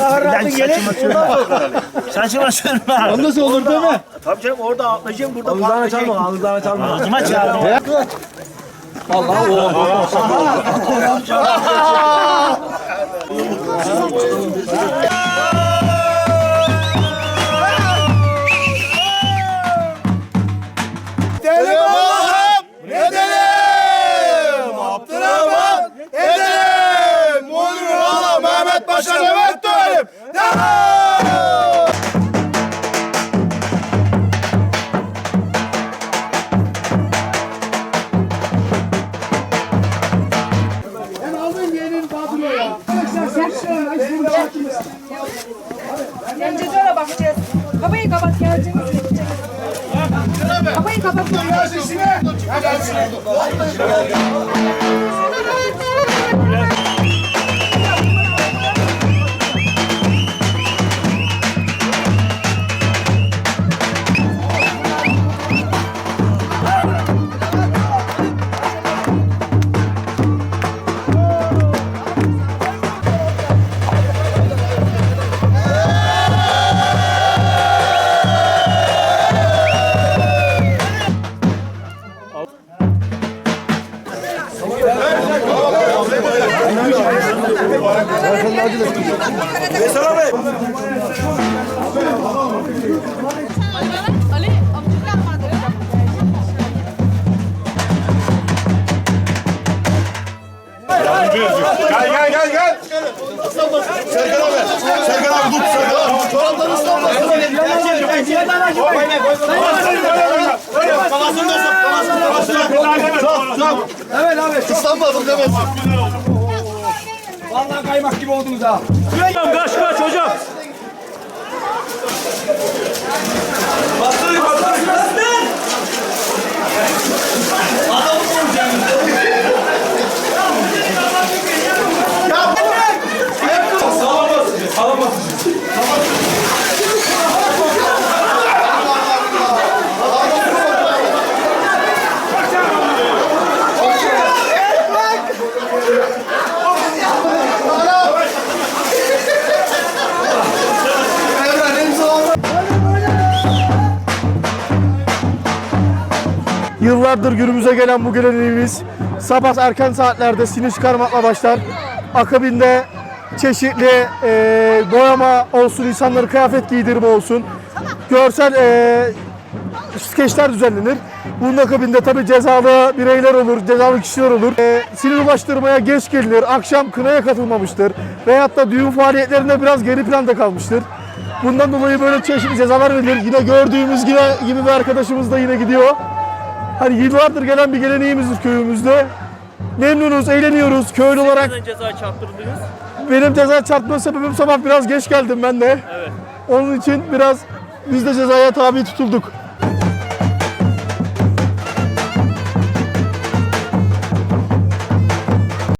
Sen saçıma sürme. Saçıma sürme. O nasıl olur değil mi? Tabii canım orada atlayacağım burada Ağızdan patlayacağım. açalım, ağızdan açalım. Ağzıma çarptı. Dedim Allah'ım ne dedim? Abdurrahman edelim. Munir Oğlan Mehmet Paşa Mehmet Dönelim. Devam! Önce şöyle bakacağız. Kafayı kapat geleceğiz. Kafayı kapat. Ali, amcuk yapmadı. Gel gel gel gel. Serkan abi. Serkan abi dur. Serkan abi. Çoraptan ıslanmasın. Kafasını da sok. Kafasını da. Sok. Evet abi. Islanmadım demesin. Vallahi kaymak gibi oldunuz ha. Kaç kaç hocam. Yıllardır günümüze gelen bu geleneğimiz sabah erken saatlerde sinih çıkarmakla başlar. Akabinde çeşitli e, boyama olsun, insanları kıyafet giydirme olsun. Görsel e, skeçler düzenlenir. Bunun akabinde tabi cezalı bireyler olur, cezalı kişiler olur. E, sinir ulaştırmaya geç gelinir, akşam kınaya katılmamıştır. Veyahut da düğün faaliyetlerinde biraz geri planda kalmıştır. Bundan dolayı böyle çeşitli cezalar verilir. Yine gördüğümüz gibi, gibi bir arkadaşımız da yine gidiyor. Hani yıllardır gelen bir geleneğimizdir köyümüzde. Memnunuz, eğleniyoruz köylü olarak. ceza çarptırdınız? Benim ceza çarpma sebebim sabah biraz geç geldim ben de. Evet. Onun için biraz biz de cezaya tabi tutulduk.